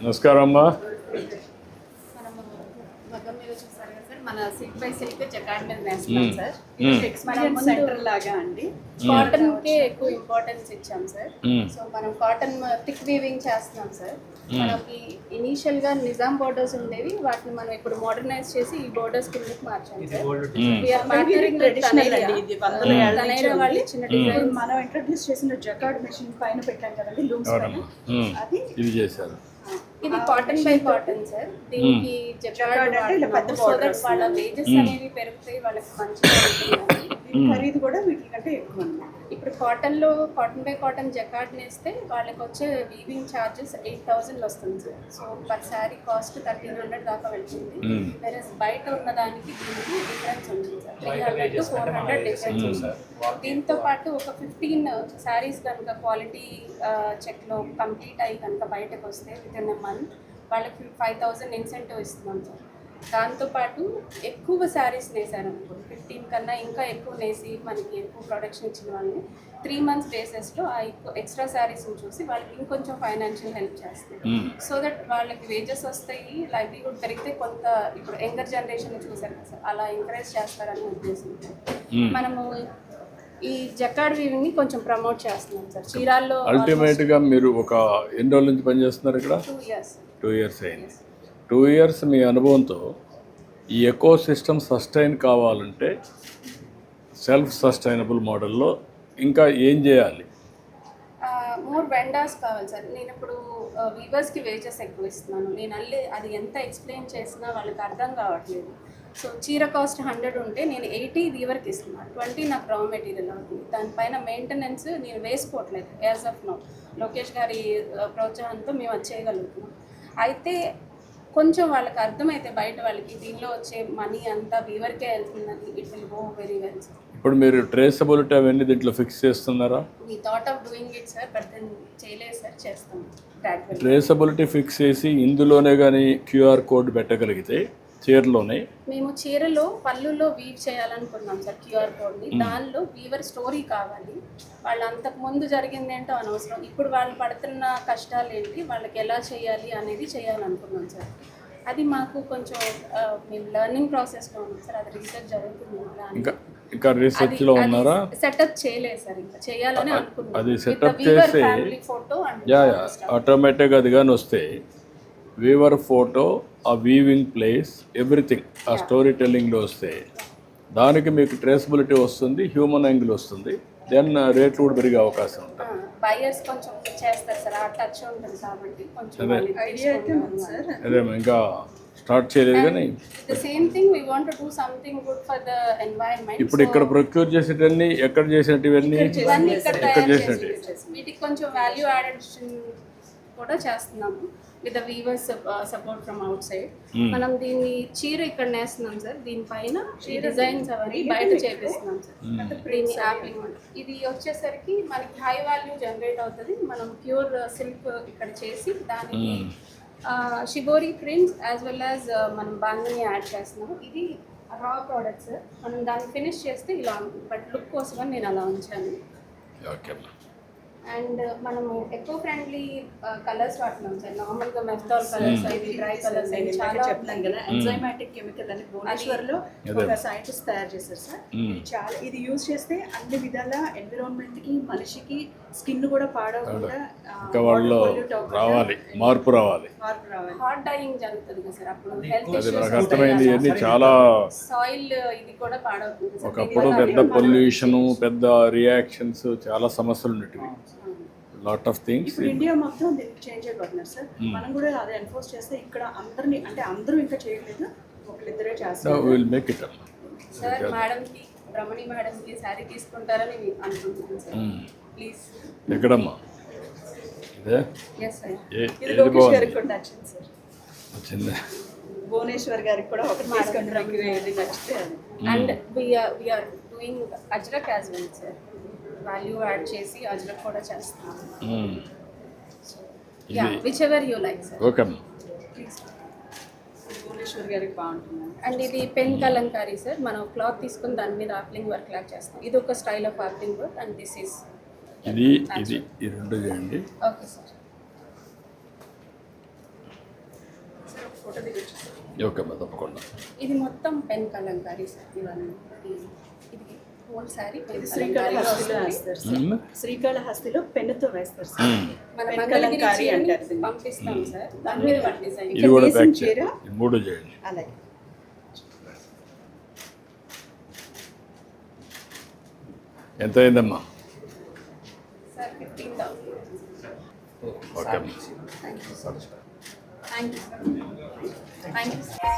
నమస్కారం అమ్మా. మన సిల్క్ బై సిల్క్ జకాడ్ మీద వేస్తున్నాం మ్మ్. సార్. ఎక్స్పీరియన్స్ సెంటర్ లాగా అండి కాటన్ కే ఎక్కువ ఇంపార్టెన్స్ ఇచ్చాం సార్. సో మనం కాటన్ థిక్ వీవింగ్ చేస్తున్నాం సార్. మనకి ఇనీషియల్గా నిజాం బోర్డర్స్ ఉండేవి వాటిని మనం ఇప్పుడు మోడర్నైజ్ చేసి ఈ బోర్డర్స్ కిందకి మార్చాం సార్. తనైరా వాళ్ళు ఇచ్చిన డిజైన్ మనం ఇంట్రడ్యూస్ చేసిన జకార్డ్ మెషిన్ పైన పెట్టాం కదండి లూమ్స్ పైన. అది ఇది చేశారు. ఇది కాటన్ బై కాటన్ సార్ దీనికి జకాడ్ Jacquard అంటే ఇలా పెద్ద సో దట్ వాళ్ళ వేజెస్ అనేవి పెరుగుతాయి వాళ్ళకి మంచిగా ఉంటుంది. దీని ఖరీదు కూడా వీటికంటే ఎక్కువ అన్నమాట. ఇప్పుడు కాటన్లో కాటన్ బై కాటన్ జకార్డ్ నేస్తే వాళ్ళకి వచ్చే వీవింగ్ ఛార్జెస్ ఎయిట్ థౌసండ్ వస్తుంది sir. So per saree cost thirteen hundred దాకా వెళ్తుంది. వేరే బయట ఉన్న దానికి దీనికి డిఫరెన్స్ ఉంటుంది sir. Three hundred to four hundred difference ఉంటుంది. దీంతో పాటు ఒక ఫిఫ్టీన్ శారీస్ కనుక క్వాలిటీ చెక్లో కంప్లీట్ అయ్యి కనుక బయటకు వస్తే విత్ ఇన్ ఎ మంత్ వాళ్ళకి ఫైవ్ థౌసండ్ ఇన్సెంటివ్ ఇస్తున్నాం సార్. దాంతోపాటు ఎక్కువ శారీస్ నేసారు అనుకోండి ఫిఫ్టీన్ కన్నా ఇంకా ఎక్కువ నేసి మనకి ఎక్కువ ప్రొడక్షన్ ఇచ్చిన వాళ్ళని త్రీ మంత్స్ బేసెస్లో ఆ ఎక్స్ట్రా శారీస్ని చూసి వాళ్ళకి ఇంకొంచెం ఫైనాన్షియల్ హెల్ప్ చేస్తారు. సో దట్ వాళ్ళకి వేజెస్ వస్తాయి లైవ్లీహుడ్ పెరిగితే కొంత ఇప్పుడు యంగర్ జనరేషన్ చూసారు కదా సార్ అలా ఎంకరేజ్ చేస్తారని ఉద్దేశంతో. మ్మ్. మనము ఈ జకాడ్ వీవింగ్ని కొంచెం ప్రమోట్ చేస్తున్నాం సార్. చీరాల్లో అల్టిమేట్గా మీరు ఒక ఎన్ని రోజుల నుంచి పనిచేస్తున్నారు ఇక్కడ? టూ ఇయర్స్ టూ ఇయర్స్ అయింది. టూ ఇయర్స్ మీ అనుభవంతో ఈ ఎకో సిస్టమ్ సస్టైన్ కావాలంటే సెల్ఫ్ సస్టైనబుల్ మోడల్లో ఇంకా ఏం చేయాలి? మోర్ వెండర్స్ కావాలి సార్. నేను ఇప్పుడు వీవర్స్కి వేజెస్ ఎక్కువ ఇస్తున్నాను. నేను అల్లి అది ఎంత ఎక్స్ప్లెయిన్ చేసినా వాళ్ళకి అర్థం కావట్లేదు. సో చీర కాస్ట్ హండ్రెడ్ ఉంటే నేను ఎయిటీ వీవర్కి ఇస్తున్నాను ట్వంటీ నాకు రా మెటీరియల్ అవుతుంది దానిపైన మెయింటెనెన్స్ నేను వేసుకోవట్లేదు యాజ్ ఆఫ్ నో లోకేష్ గారి ప్రోత్సాహంతో మేము అది చేయగలుగుతున్నాం. అయితే కొంచెం వాళ్ళకి అర్థమైతే బయట వాళ్ళకి దీనిలో వచ్చే మనీ అంతా వీవర్కే వెళ్తుందని it will go very well ఇప్పుడు మీరు ట్రేసబిలిటీ అవన్నీ దీంట్లో ఫిక్స్ చేస్తున్నారా? మీ thought of doing it sir but then చేయలేదు సార్ చేస్తాం. ట్రేసబిలిటీ ఫిక్స్ చేసి ఇందులోనే కానీ క్యూఆర్ కోడ్ పెట్టగలిగితే చీరలోనే? మేము చీరలో పళ్ళులో వీవ్ చేయాలనుకున్నాం సార్ క్యూఆర్ కోడ్ని. దానిలో వీవర్ స్టోరీ కావాలి. వాళ్ళు అంతకు ముందు జరిగింది ఏంటో అనవసరం. ఇప్పుడు వాళ్ళు పడుతున్న కష్టాలు ఏంటి వాళ్ళకి ఎలా చేయాలి అనేది చేయాలనుకున్నాం సార్. అది మాకు కొంచెం మేము లెర్నింగ్ ప్రాసెస్లో ఉన్నాం సార్. అది రీసెర్చ్ జరుగుతుంది ఇంకా ఇంకా రీసెర్చ్లో ఉన్నారా? సెటప్ చేయలేదు సార్ ఇంకా. చేయాలని అనుకున్నాం. అది weaver చేసి- యా యా ఆటోమేటిక్గా అది కానీ వస్తే వీవర్ ఫోటో ఆ వీవింగ్ ప్లేస్ ఎవ్రీథింగ్ ఆ స్టోరీ టెల్లింగ్లో వస్తే దానికి మీకు ట్రేసబిలిటీ వస్తుంది హ్యూమన్ యాంగిల్ వస్తుంది దెన్ రేట్లు కూడా పెరిగే అవకాశం ఉంటుంది. బయర్స్ కొంచెం చేస్తారు సార్ ఆ టచ్ ఉంటుంది కాబట్టి కొంచెం అదే. వాళ్ళు ఐడియా అయితే ఉంది సార్. అదే ఇంకా స్టార్ట్ చేయలేదు కానీ the same thing we want do something good for the environment ఇప్పుడు ఇక్కడ ప్రొక్యూర్ చేసేటన్ని ఎక్కడ ఇక్కడ తయారు చేసినట్టు చేసి వీటికి కొంచెం వాల్యూ యాడెషన్ కూడా చేస్తున్నాము. With the weavers support from outside మనం దీన్ని చీర ఇక్కడ నేస్తున్నాం సార్. దీనిపైన డిజైన్స్ అవన్నీ బయట చేపిస్తున్నాం సార్. దీన్ని యాప్లింగ్ ఇది వచ్చేసరికి మనకి హై వాల్యూ జనరేట్ అవుతుంది. మనం ప్యూర్ సిల్క్ ఇక్కడ చేసి దానికి shibori prints as well as మనం బాందని యాడ్ చేస్తున్నాం ఇది రా ప్రోడక్ట్స్ మనం దాన్ని ఫినిష్ చేస్తే ఇలా ఉంటుంది బట్ లుక్ కోసం నేను అలా ఉంచాను. ఓకే అండ్ మనము ఎకో ఫ్రెండ్లీ కలర్స్ వాడుతున్నాం సార్. నార్మల్గా మెథాల్ కలర్స్ అవి డ్రై కలర్స్ ఇందాక చాలా చెప్తాను కదా ఎంజైమాటిక్ కెమికల్ అని భువనేశ్వర్లో ఒక సైంటిస్ట్ తయారు చేశారు సార్. ఇది చాలా ఇది యూజ్ చేస్తే అన్ని విధాల ఎన్విరాన్మెంట్కి మనిషికి స్కిన్ కూడా పాడవకుండా రావాలి మార్పు రావాలి. మార్పు రావాలి. హాట్ డైయింగ్ జరుగుతుంది కదా సార్ అప్పుడు హెల్త్ అర్థమైంది చాలా సాయిల్ ఇది కూడా పాడవుతుంది ఒకప్పుడు పెద్ద పొల్యూషను పెద్ద రియాక్షన్స్ చాలా సమస్యలు ఉన్నటివి లాట్ ఆఫ్ థింగ్స్ ఇప్పుడు ఇండియా మొత్తం దీనికి చేంజ్ అయిపోతున్నారు సార్ మనం కూడా అది ఎన్ఫోర్స్ చేస్తే ఇక్కడ అందరిని అంటే అందరూ ఇంకా చేయలేదు ఒకళ్ళిద్దరే చేస్తారు. విల్ మేక్ ఇట్ సార్ మేడంకి రమణి మేడంకి శారీ తీసుకుంటారని అనుకుంటున్నాను సార్ ప్లీజ్ ఎక్కడమ్మా? ఇదే? ఎస్ సార్ ఏ ఇది ఏది లోకేష్ బాగుంది? గారికి కూడా నచ్చింది సార్ వచ్చింది? భువనేశ్వర్ గారికి కూడా ఒకటి తీసుకుంటే నాకు ఏది నచ్చితే and we are doing ajrak as well sir value add చేసి అజ్రక్ కూడా చేస్తున్నాము. Yeah whichever you like sir okay Bhuvaneshwar గారికి బాగుంటుంది. అండ్ ఇది పెన్ కలంకారీ సార్ మనం క్లాత్ తీసుకుని దాని మీద ఆప్లింగ్ వర్క్ లాగా చేస్తాం. ఇది ఒక style of applique work and this is ఇది ఇది ఈ రెండు చేయండి. ఓకే సార్ ఓకే తప్పకుండా. ఇది మొత్తం పెన్ కలంకారీ సార్ ఇవన్నీ. హోల్ శారీ ఇది శ్రీకాళహస్తిలో వేస్తారు సార్. మ్మ్. శ్రీకాళహస్తిలో పెన్నుతో వేస్తారు సార్. మన పెన్ మంగళగిరి కలంకారీ చీరని అంటారు దీన్ని. పంపిస్తాం సార్. దాని మీద మన డిజైన్ ఇది కూడా వేసిన ప్యాక్ చీర? చేయండి. ఈ మూడు చేయండి. అలాగే. ఎంత అయిందమ్మా సార్ ఫిఫ్టీన్ థౌసండ్ ఓకే అమ్మా. Thank you sir. Thank you sir thank you sir